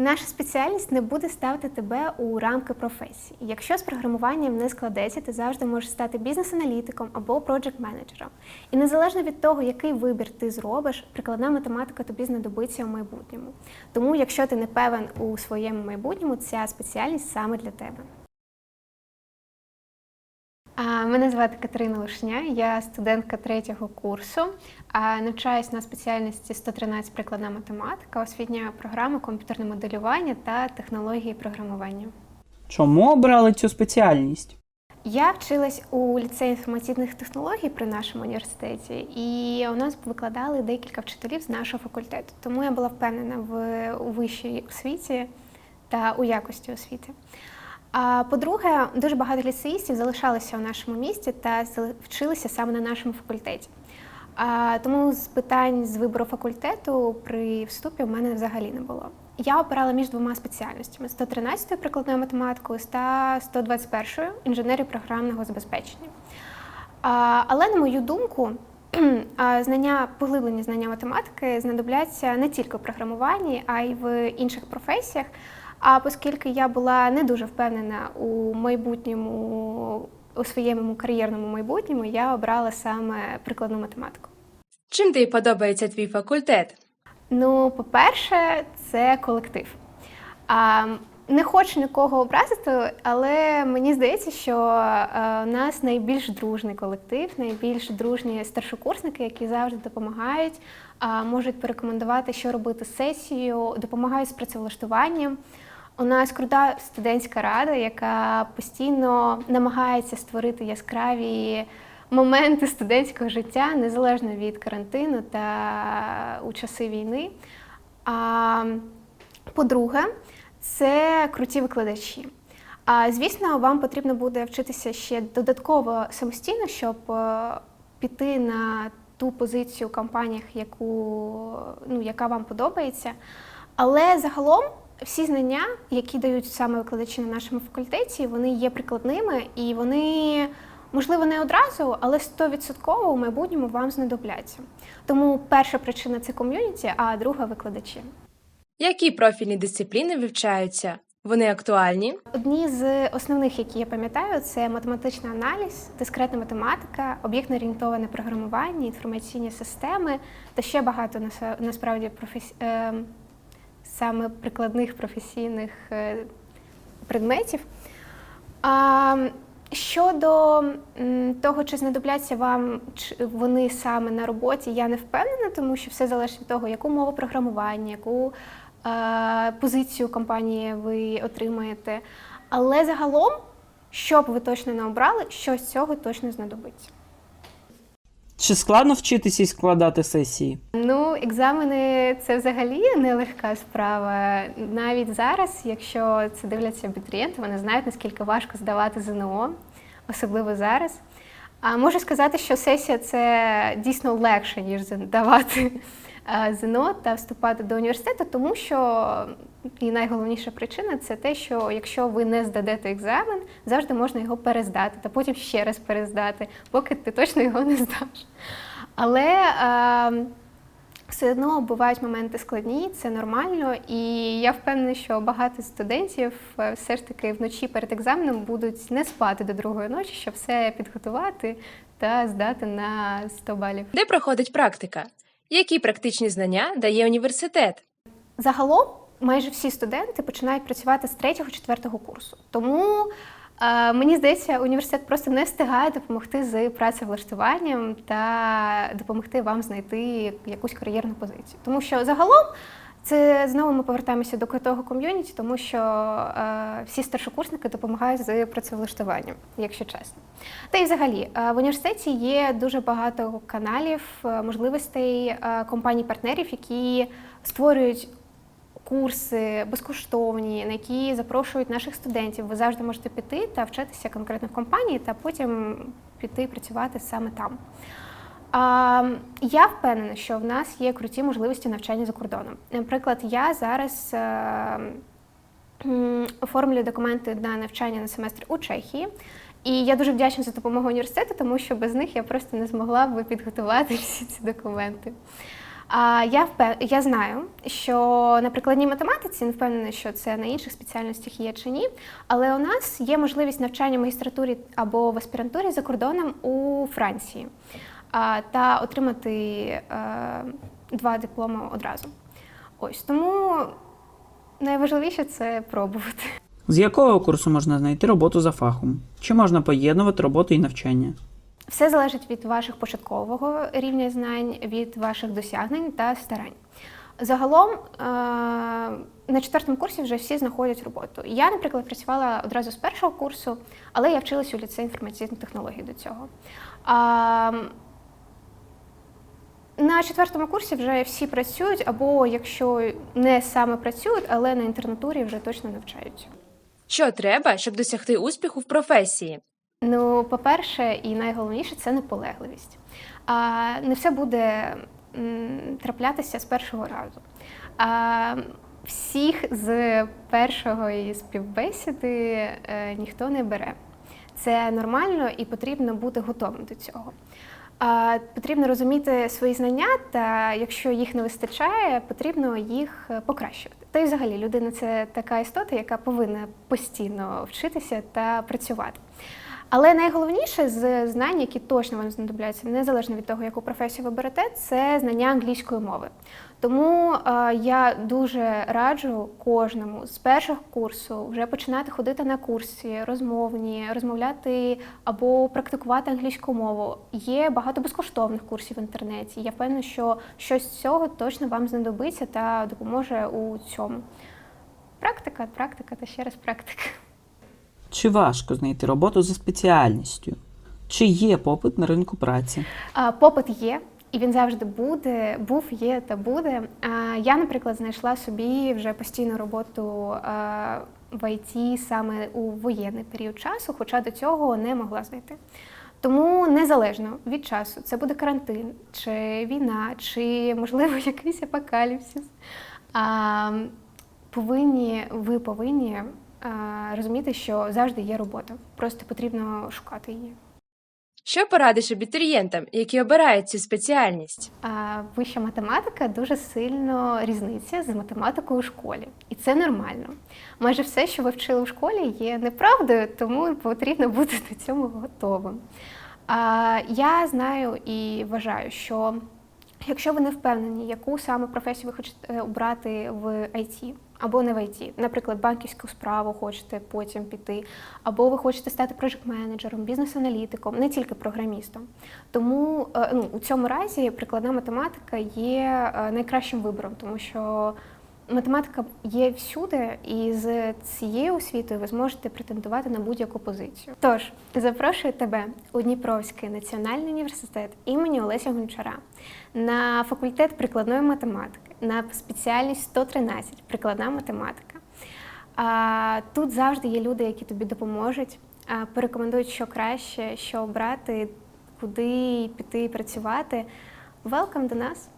Наша спеціальність не буде ставити тебе у рамки професії. Якщо з програмуванням не складеться, ти завжди можеш стати бізнес-аналітиком або проджект-менеджером. І незалежно від того, який вибір ти зробиш, прикладна математика тобі знадобиться в майбутньому. Тому, якщо ти не певен у своєму майбутньому, ця спеціальність саме для тебе. Мене звати Катерина Лушня, я студентка третього курсу. Навчаюсь на спеціальності 113 прикладна математика, освітня програма комп'ютерне моделювання та технології програмування. Чому обрали цю спеціальність? Я вчилась у ліцеї інформаційних технологій при нашому університеті, і у нас викладали декілька вчителів з нашого факультету. Тому я була впевнена в у вищій освіті та у якості освіти. А по-друге, дуже багато ліцеїстів залишалися у нашому місті та вчилися саме на нашому факультеті. А, тому з питань з вибору факультету при вступі в мене взагалі не було. Я обирала між двома спеціальностями: 113 прикладною математикою та 121 інженерію програмного забезпечення. А, але, на мою думку, знання, поглиблені знання математики знадобляться не тільки в програмуванні, а й в інших професіях. А оскільки я була не дуже впевнена у майбутньому, у своєму кар'єрному майбутньому, я обрала саме прикладну математику. Чим тобі подобається твій факультет? Ну, по-перше, це колектив. А, не хочу нікого образити, але мені здається, що е, у нас найбільш дружний колектив, найбільш дружні старшокурсники, які завжди допомагають, можуть порекомендувати, що робити з сесією, допомагають з працевлаштуванням. У нас крута студентська рада, яка постійно намагається створити яскраві моменти студентського життя незалежно від карантину та у часи війни. А, по-друге, це круті викладачі. А звісно, вам потрібно буде вчитися ще додатково самостійно, щоб е, піти на ту позицію в компаніях, яку, ну, яка вам подобається. Але загалом всі знання, які дають саме викладачі на нашому факультеті, вони є прикладними і вони, можливо, не одразу, але 100% у майбутньому вам знадобляться. Тому перша причина це ком'юніті, а друга викладачі. Які профільні дисципліни вивчаються? Вони актуальні? Одні з основних, які я пам'ятаю, це математичний аналіз, дискретна математика, об'єктно-орієнтоване програмування, інформаційні системи та ще багато насправді професі... саме прикладних професійних е, предметів. Щодо того, чи знадобляться вам вони саме на роботі, я не впевнена, тому що все залежить від того, яку мову програмування, яку е, позицію компанії ви отримаєте. Але загалом, що б ви точно не обрали, щось з цього точно знадобиться. Чи складно вчитися і складати сесії? Ну, екзамени це взагалі нелегка справа. Навіть зараз, якщо це дивляться абітурієнти, вони знають, наскільки важко здавати ЗНО, особливо зараз. А можу сказати, що сесія це дійсно легше, ніж здавати ЗНО та вступати до університету, тому що і найголовніша причина це те, що якщо ви не здадете екзамен, завжди можна його перездати, та потім ще раз перездати, поки ти точно його не здаш. Але е, все одно бувають моменти складні, це нормально, і я впевнена, що багато студентів е, все ж таки вночі перед екзаменом будуть не спати до другої ночі, щоб все підготувати та здати на 100 балів. Де проходить практика? Які практичні знання дає університет? Загалом майже всі студенти починають працювати з третього-четвертого курсу. Тому е, мені здається, університет просто не встигає допомогти з працевлаштуванням та допомогти вам знайти якусь кар'єрну позицію. Тому що загалом це знову ми повертаємося до того ком'юніті, тому що е, всі старшокурсники допомагають з працевлаштуванням, якщо чесно. Та й взагалі е, в університеті є дуже багато каналів, е, можливостей е, компаній-партнерів, які створюють курси безкоштовні, на які запрошують наших студентів. Ви завжди можете піти та вчитися конкретно в компанії, та потім піти працювати саме там. Я впевнена, що в нас є круті можливості навчання за кордоном. Наприклад, я зараз е, оформлюю документи на навчання на семестр у Чехії. І я дуже вдячна за допомогу університету, тому що без них я просто не змогла б підготувати всі ці документи. А я впев... я знаю, що на прикладній математиці не впевнена, що це на інших спеціальностях є чи ні. Але у нас є можливість навчання в магістратурі або в аспірантурі за кордоном у Франції та отримати е, два дипломи одразу. Ось тому найважливіше це пробувати. З якого курсу можна знайти роботу за фахом? Чи можна поєднувати роботу і навчання? Все залежить від ваших початкового рівня знань, від ваших досягнень та старань. Загалом е, на четвертому курсі вже всі знаходять роботу. Я, наприклад, працювала одразу з першого курсу, але я вчилась у ліцеї інформаційних технологій до цього. На четвертому курсі вже всі працюють, або якщо не саме працюють, але на інтернатурі вже точно навчаються. Що треба, щоб досягти успіху в професії? Ну, по-перше, і найголовніше це наполегливість. А не все буде траплятися з першого разу. А, всіх з першої співбесіди е, ніхто не бере. Це нормально і потрібно бути готовим до цього. Потрібно розуміти свої знання, та якщо їх не вистачає, потрібно їх е, покращувати. Та й взагалі людина це така істота, яка повинна постійно вчитися та працювати. Але найголовніше з знань, які точно вам знадобляться, незалежно від того, яку професію ви берете, це знання англійської мови. Тому е, я дуже раджу кожному з першого курсу вже починати ходити на курси розмовні, розмовляти або практикувати англійську мову. Є багато безкоштовних курсів в інтернеті. Я впевнена, що щось з цього точно вам знадобиться та допоможе у цьому. Практика, практика та ще раз практика. Чи важко знайти роботу за спеціальністю? Чи є попит на ринку праці? Попит є, і він завжди буде, був, є та буде. Я, наприклад, знайшла собі вже постійну роботу в ІТ саме у воєнний період часу, хоча до цього не могла знайти. Тому незалежно від часу, це буде карантин, чи війна, чи можливо якийсь апокаліпсис. Повинні, ви повинні розуміти, що завжди є робота. Просто потрібно шукати її. Що порадиш абітурієнтам, які обирають цю спеціальність? А вища математика дуже сильно різниця з математикою у школі, і це нормально. Майже все, що ви вчили в школі, є неправдою, тому потрібно бути до цього готовим. А я знаю і вважаю, що якщо ви не впевнені, яку саме професію ви хочете обрати в IT, або не в IT, наприклад, банківську справу хочете потім піти, або ви хочете стати проєкт-менеджером, бізнес-аналітиком, не тільки програмістом. Тому е, ну, у цьому разі прикладна математика є е, найкращим вибором, тому що математика є всюди, і з цією освітою ви зможете претендувати на будь-яку позицію. Тож запрошую тебе у Дніпровський національний університет імені Олеся Гончара на факультет прикладної математики, на спеціальність 113 прикладна математика. Тут завжди є люди, які тобі допоможуть, порекомендують, що краще, що обрати, куди піти працювати. Welcome до нас!